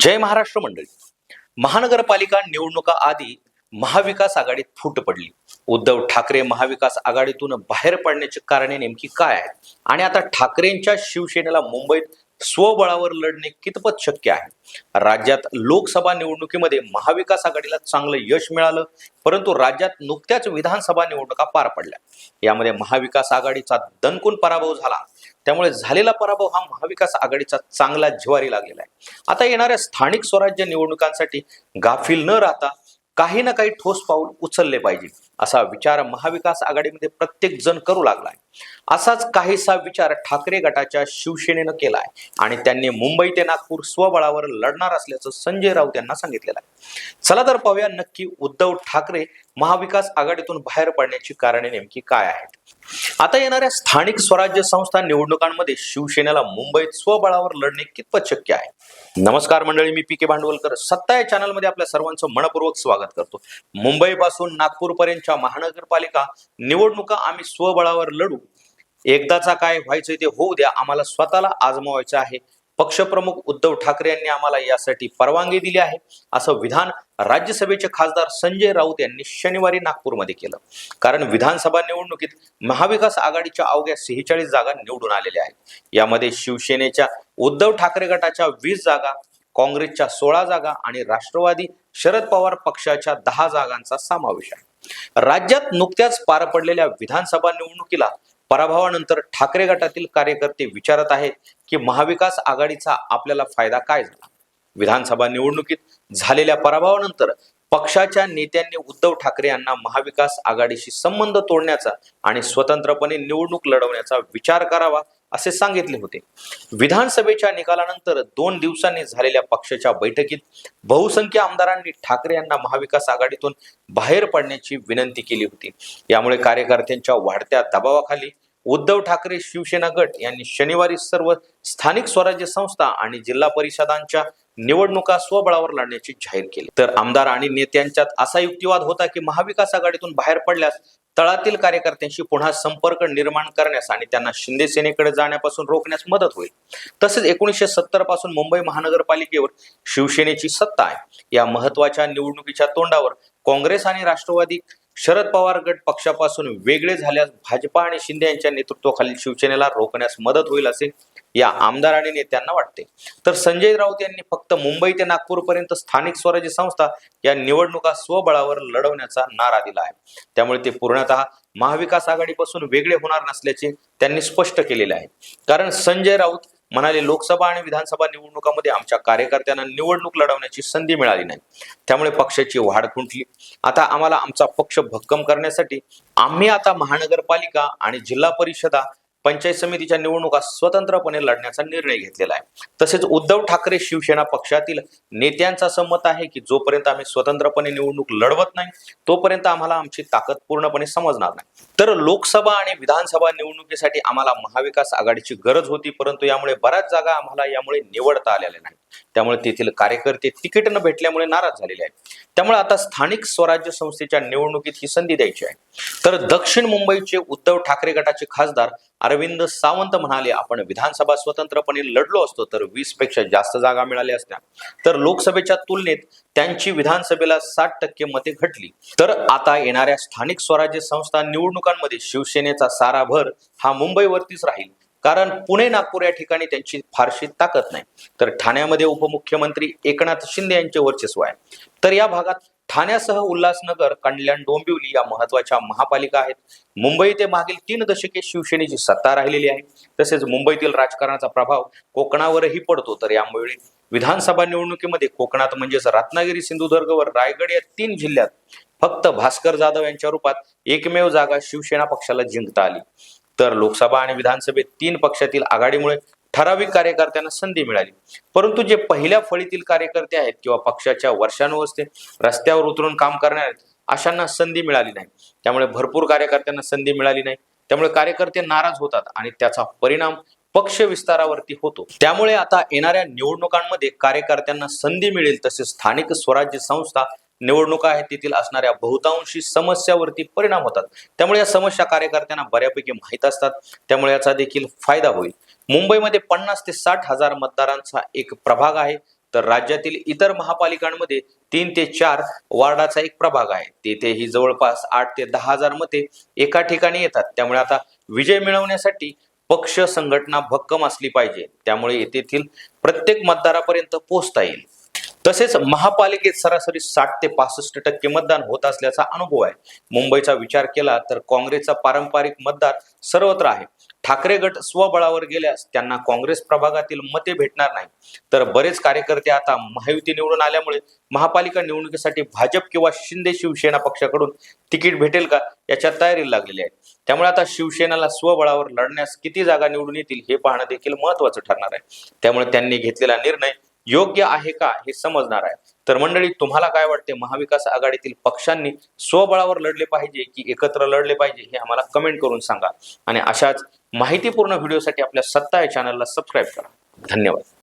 जय महाराष्ट्र मंडळी. महानगरपालिका निवडणुका आधी महाविकास आघाडीत फूट पडली. उद्धव ठाकरे महाविकास आघाडीतून बाहेर पडण्याची कारणे नेमकी काय आहेत? आणि आता ठाकरेंच्या शिवसेनेला मुंबईत स्वबळावर लढणे कितपत शक्य आहे? राज्यात लोकसभा निवडणुकीमध्ये महाविकास आघाडीला चांगलं यश मिळालं परंतु राज्यात नुकत्याच विधानसभा निवडणुका पार पडल्या. यामध्ये महाविकास आघाडीचा दणकून पराभव झाला. त्यामुळे झालेला पराभव हा महाविकास आघाडीचा चांगला जिवारी लागलेला आहे. आता येणाऱ्या स्थानिक स्वराज्य निवडणुकांसाठी गाफील न राहता काही ना काही ठोस पाऊल उचलले पाहिजे. असा विचार महाविकास आघाडीमध्ये प्रत्येक जण करू लागलाय. असाच काहीसा विचार ठाकरे गटाच्या शिवसेनेनं केलाय. आणि त्यांनी मुंबई ते नागपूर स्वबळावर लढणार असल्याचं संजय राऊत यांना सांगितलेलं आहे. चला तर पाहूया नक्की उद्धव ठाकरे महाविकास आघाडीतून बाहेर पडण्याची कारणे नेमकी काय आहेत. आता येणाऱ्या स्थानिक स्वराज्य संस्था निवडणुकांमध्ये शिवसेनेला मुंबईत स्वबळावर लढणे कितपत शक्य आहे? नमस्कार मंडळी मी पी के भांडवलकर. सत्ता या चॅनलमध्ये आपल्या सर्वांचं मनपूर्वक स्वागत करतो. मुंबई पासून नागपूर महानगरपालिका निवडणुका आम्ही स्वबळावर लढू. एकदाचा काय व्हायचं ते होऊ द्या आम्हाला स्वतःला आजमावायचं आहे. पक्षप्रमुख उद्धव ठाकरे यांनी आम्हाला यासाठी परवानगी दिली आहे. असं विधान राज्यसभेचे खासदार संजय राऊत यांनी शनिवारी नागपूरमध्ये केलं. कारण विधानसभा निवडणुकीत महाविकास आघाडीच्या अवघ्या सेहेचाळीस जागा निवडून आलेल्या आहेत. यामध्ये शिवसेनेच्या उद्धव ठाकरे गटाच्या वीस जागा काँग्रेसच्या सोळा जागा आणि राष्ट्रवादी शरद पवार पक्षाच्या दहा जागांचा समावेश आहे. राज्यात नुकत्याच पार पडलेल्या विधानसभा निवडणुकीला पराभवानंतर ठाकरे गटातील कार्यकर्ते विचारत आहेत की महाविकास आघाडीचा आपल्याला फायदा काय झाला? विधानसभा निवडणुकीत झालेल्या पराभवानंतर पक्षाच्या नेत्यांनी उद्धव ठाकरे यांना महाविकास आघाडीशी संबंध तोडण्याचा आणि स्वतंत्रपणे निवडणूक लढवण्याचा विचार करावा असे सांगितले होते. विधानसभेच्या निकालानंतर दोन दिवसांनी झालेल्या पक्षाच्या बैठकीत बहुसंख्य आमदारांनी ठाकरे यांना महाविकास आघाडीतून बाहेर पडण्याची विनंती केली होती. यामुळे कार्यकर्त्यांच्या वाढत्या दबावाखाली उद्धव ठाकरे शिवसेना गट यांनी शनिवारी सर्व स्थानिक स्वराज्य संस्था आणि जिल्हा परिषदांच्या निवडणुका स्वबळावर लढण्याची जाहीर केली. तर आमदार आणि नेत्यांच्यात असा युक्तिवाद होता की महाविकास आघाडीतून बाहेर पडल्यास तळातील कार्यकर्त्यांशी पुन्हा संपर्क निर्माण करण्यास आणि त्यांना शिंदे सेनेकडे जाण्यापासून रोखण्यास मदत होईल. तसेच एकोणीसशे सत्तरपासून मुंबई महानगरपालिकेवर शिवसेनेची सत्ता आहे. या महत्त्वाच्या निवडणुकीच्या तोंडावर काँग्रेस आणि राष्ट्रवादी शरद पवार गट पक्षापासून वेगळे झाल्यास भाजपा आणि शिंदे यांच्या नेतृत्वाखालील शिवसेनेला रोखण्यास मदत होईल असे या आमदार आणि नेत्यांना वाटते. तर संजय राऊत यांनी फक्त मुंबई ते नागपूरपर्यंत स्थानिक स्वराज्य संस्था या निवडणुका स्वबळावर लढवण्याचा नारा दिला आहे. त्यामुळे ते पूर्णतः महाविकास आघाडीपासून वेगळे होणार नसल्याचे त्यांनी स्पष्ट केलेले आहे. कारण संजय राऊत म्हणाले लोकसभा आणि विधानसभा निवडणुकामध्ये आमच्या कार्यकर्त्यांना निवडणूक लढवण्याची संधी मिळाली नाही. त्यामुळे पक्षाची वाढ खुंटली. आता आम्हाला आमचा पक्ष भक्कम करण्यासाठी आम्ही आता महानगरपालिका आणि जिल्हा परिषदा पंचायत समितीच्या निवडणुका स्वतंत्रपणे लढण्याचा निर्णय घेतलेला आहे. तसेच उद्धव ठाकरे शिवसेना पक्षातील नेत्यांचा संमत आहे की जोपर्यंत आम्ही स्वतंत्रपणे निवडणूक लढवत नाही तोपर्यंत आम्हाला आमची ताकद पूर्णपणे समजणार नाही. तर लोकसभा आणि विधानसभा निवडणुकीसाठी आम्हाला महाविकास आघाडीची गरज होती परंतु यामुळे बऱ्याच जागा आम्हाला यामुळे निवडता आलेल्या नाही त्यामुळे तेथील कार्यकर्ते तिकीट न भेटल्यामुळे नाराज झालेले आहेत. त्यामुळे आता स्थानिक स्वराज्य संस्थेच्या निवडणुकीत ही संधी द्यायची आहे. तर दक्षिण मुंबईचे उद्धव ठाकरे गटाचे खासदार अरविंद सावंत म्हणाले आपण विधानसभा स्वतंत्रपणे लढलो असतो तर वीसपेक्षा जास्त जागा मिळाल्या असत्या. तर लोकसभेच्या तुलनेत त्यांची विधानसभेला साठ टक्के मते घटली. तर आता येणाऱ्या स्थानिक स्वराज्य संस्था निवडणुकांमध्ये शिवसेनेचा सारा भर हा मुंबईवरतीच राहील. कारण पुणे नागपूर या ठिकाणी त्यांची फारशी ताकद नाही. तर ठाण्यामध्ये उपमुख्यमंत्री एकनाथ शिंदे यांचे वर्चस्व आहे. तर या भागात ठाण्यासह उल्हासनगर कल्याण डोंबिवली या महत्त्वाच्या महापालिका आहेत. मुंबई ते मागील तीन दशके शिवसेनेची सत्ता राहिलेली आहे. तसेच मुंबईतील राजकारणाचा प्रभाव कोकणावरही पडतो. तर यामुळे विधानसभा निवडणुकीमध्ये कोकणात म्हणजेच रत्नागिरी सिंधुदुर्ग व रायगड या तीन जिल्ह्यात फक्त भास्कर जाधव यांच्या रूपात एकमेव जागा शिवसेना पक्षाला जिंकता आली. तर लोकसभा आणि विधानसभेत तीन पक्षातील आघाडीमुळे ठराविक कार्यकर्त्यांना संधी मिळाली. परंतु जे पहिल्या फळीतील कार्यकर्ते आहेत किंवा पक्षाच्या वर्षानुवर्षे रस्त्यावर उतरून काम करणार आहेत अशांना संधी मिळाली नाही. त्यामुळे भरपूर कार्यकर्त्यांना संधी मिळाली नाही. त्यामुळे कार्यकर्ते नाराज होतात आणि त्याचा परिणाम पक्ष विस्तारावरती होतो. त्यामुळे आता येणाऱ्या निवडणुकांमध्ये कार्यकर्त्यांना संधी मिळेल तसेच स्थानिक स्वराज्य संस्था निवडणुका आहेत तेथील असणाऱ्या बहुतांशी समस्यावरती परिणाम होतात. त्यामुळे या समस्या कार्यकर्त्यांना बऱ्यापैकी माहीत असतात. त्यामुळे याचा देखील फायदा होईल. मुंबईमध्ये पन्नास ते साठ हजार मतदारांचा एक प्रभाग आहे. तर राज्यातील इतर महापालिकांमध्ये तीन ते चार वार्डाचा एक प्रभाग आहे. तेथेही जवळपास आठ ते दहा हजार मते एका ठिकाणी येतात. त्यामुळे आता विजय मिळवण्यासाठी पक्ष संघटना भक्कम असली पाहिजे. त्यामुळे तेथील प्रत्येक मतदारापर्यंत पोहोचता येईल. तसेच महापालिकेत सरासरी साठ ते पासष्ट टक्के मतदान होत असल्याचा अनुभव आहे. मुंबईचा विचार केला तर काँग्रेसचा पारंपरिक मतदार सर्वत्र आहे. ठाकरे गट स्वबळावर गेल्यास त्यांना काँग्रेस प्रभागातील मते भेटणार नाही. तर बरेच कार्यकर्ते आता महायुती निवडून आल्यामुळे महापालिका निवडणुकीसाठी भाजप किंवा शिंदे शिवसेना पक्षाकडून तिकीट भेटेल का याच्या तयारीला लागलेली आहे. त्यामुळे आता शिवसेनेला स्वबळावर लढण्यास किती जागा निवडून येतील हे पाहणं देखील महत्वाचं ठरणार आहे. त्यामुळे त्यांनी घेतलेला निर्णय योग्य आहे का हे समजणार आहे. तर मंडळी तुम्हाला काय वाटते? महाविकास आघाडीतील पक्षांनी स्वबळावर लढले पाहिजे की एकत्र लढले पाहिजे हे आम्हाला कमेंट करून सांगा. आणि अशाच माहितीपूर्ण व्हिडिओसाठी आपल्या सत्ता या चॅनलला सबस्क्राईब करा. धन्यवाद.